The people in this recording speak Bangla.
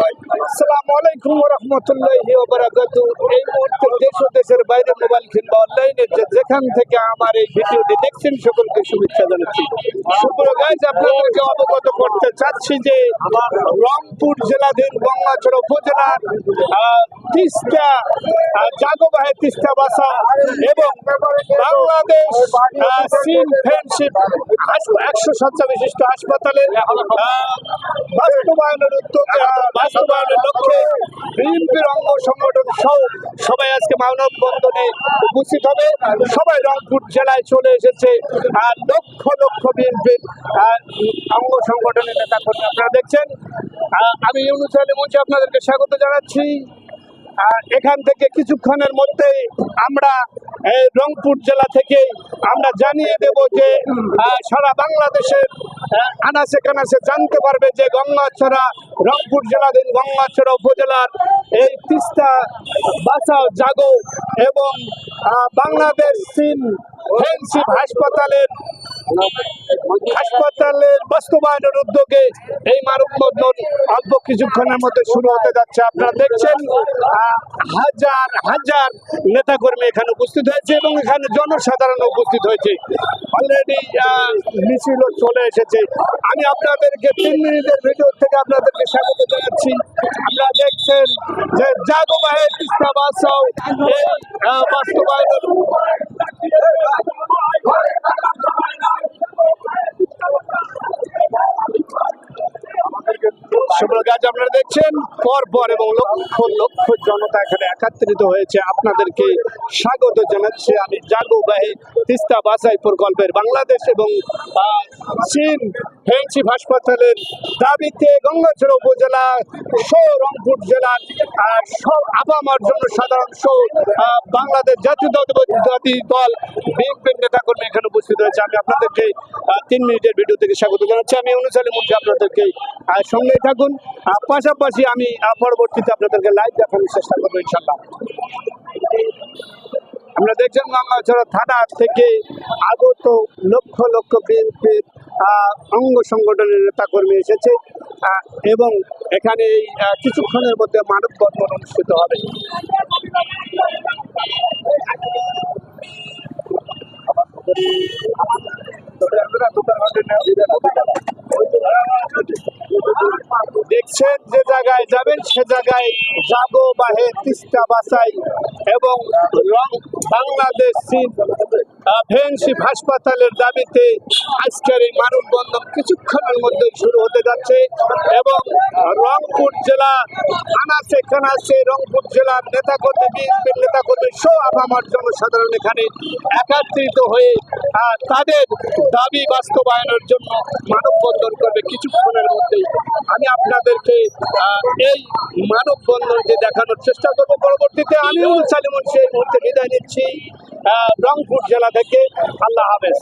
আসসালামু আলাইকুম রহমতুল্লাহি বারাকাতু এই মুহূর্তে দেশ ও দেশের বাইরে মোবাইল কিংবা অনলাইনে যে যেখান থেকে আমার এই ভিডিওটি দেখছেন, সকলকে শুভেচ্ছা জানাচ্ছি। আপনাদেরকে অবগত করতে চাচ্ছি যে রংপুর জেলাধীন গঙ্গাচড়া উপজেলার তিস্তা জাগোবাহে তিস্তা বাসা এবং বাংলাদেশ চীন ফ্রেন্ডশিপ একশো শয্যা বিশিষ্ট হাসপাতালের বাস্তবায়নের উদ্যোগে বাস্তবায়নের লক্ষ্যে বিএনপির অঙ্গ সংগঠন সহ সবাই আজকে মানববন্ধনে উপস্থিত হবে। সবাই রংপুর জেলায় চলে এসেছে। আর লক্ষ লক্ষ বিএনপির অঙ্গ সংগঠনের নেতা কর্মী আপনারা দেখছেন। আমি আলী মঞ্চে আপনাদেরকে স্বাগত জানাচ্ছি। এখান থেকে কিছুক্ষণের মধ্যেই আমরা রংপুর জেলা থেকে আমরা জানিয়ে দেব যে সারা বাংলাদেশের আহ, আনাচে কানাচে জানতে পারবে যে গঙ্গাছড়া রংপুর জেলাধীন গঙ্গাছড়া উপজেলার এই তিস্তা বাঁচাও জাগো এবং বাংলাদেশ চীন ফ্রেন্ডশিপ হাসপাতালের হাসপাতালের বাস্তবায়নের উদ্যোগে এই মানববন্ধন অল্প কিছুক্ষণের মধ্যে শুরু হতে যাচ্ছে। আপনারা দেখছেন হাজার হাজার নেতাকর্মী এখানে উপস্থিত হয়েছে এবং এখানে জনসাধারণ উপস্থিত হয়েছে। অলরেডি মিছিল চলে এসেছে। আমি আপনাদেরকে তিন মিনিটের ভিডিও থেকে আপনাদেরকে স্বাগত জানাচ্ছি। আপনারা দেখছেন যে জাগোবাহে তিস্তা বাসাও এই আহ, বাস্তবায়নের সুব্রত গাছ আপনারা দেখছেন। পর পর এবং লক্ষ লক্ষ জনতা এখানে একাত্রিত হয়েছে। আপনাদেরকে স্বাগত জানাচ্ছি আমি জাগুবাহী তিস্তা বাসাই প্রকল্পের বাংলাদেশ এবং চীন ফ্রেন্ডশিপ হাসপাতালের দাবিতে গঙ্গাচড়া উপজেলা সহ রংপুর জেলার সব আবামার জন্য সাধারণ সহ বাংলাদেশ জাতীয় জাতীয় দল, বিএনপির নেতাকর্মী উপস্থিত হয়েছে। আমি আপনাদেরকে তিন মিনিটের ভিডিও থেকে স্বাগত জানাচ্ছি। আমি অনুসারী মধ্যে আপনাদেরকে আহ, সঙ্গেই থাকুন। পাশাপাশি আমি পরবর্তীতে আপনাদেরকে লাইভ দেখানোর চেষ্টা করব ইনশাল্লাহ আমরা দেখছেন গঙ্গাচড়া থানা থেকে আগত লক্ষ লক্ষ বিএনপির অঙ্গ সংগঠনের নেতাকর্মী এসেছে এবং এখানে কিছুক্ষণের মধ্যে মানববন্ধন অনুষ্ঠিত হবে। una super দেখছেন যে জায়গায় যাবেন, সে জায়গায় জাগো বাহে তিস্তা বাসাই এবং বাংলাদেশ চীন হাসপাতালের দাবিতে আজকের এই মানববন্ধন কিছুক্ষণের মধ্যে শুরু হতে যাচ্ছে এবং রংপুর জেলা আনাচে কানাচে রংপুর জেলার নেতাকর্মী, বিএনপির নেতাকর্মী সহ আবামার জনসাধারণ এখানে একাত্রিত হয়ে তাদের দাবি বাস্তবায়নের জন্য মানববন্ধন করবে কিছুক্ষণের মধ্যেই। আমি আপনাদেরকে এই মানববন্ধনকে দেখানোর চেষ্টা করব। পরবর্তীতে আমিও সালিমন সেই মুহূর্তে বিদায় নিচ্ছি রংপুর জেলা থেকে। আল্লাহ হাফেজ।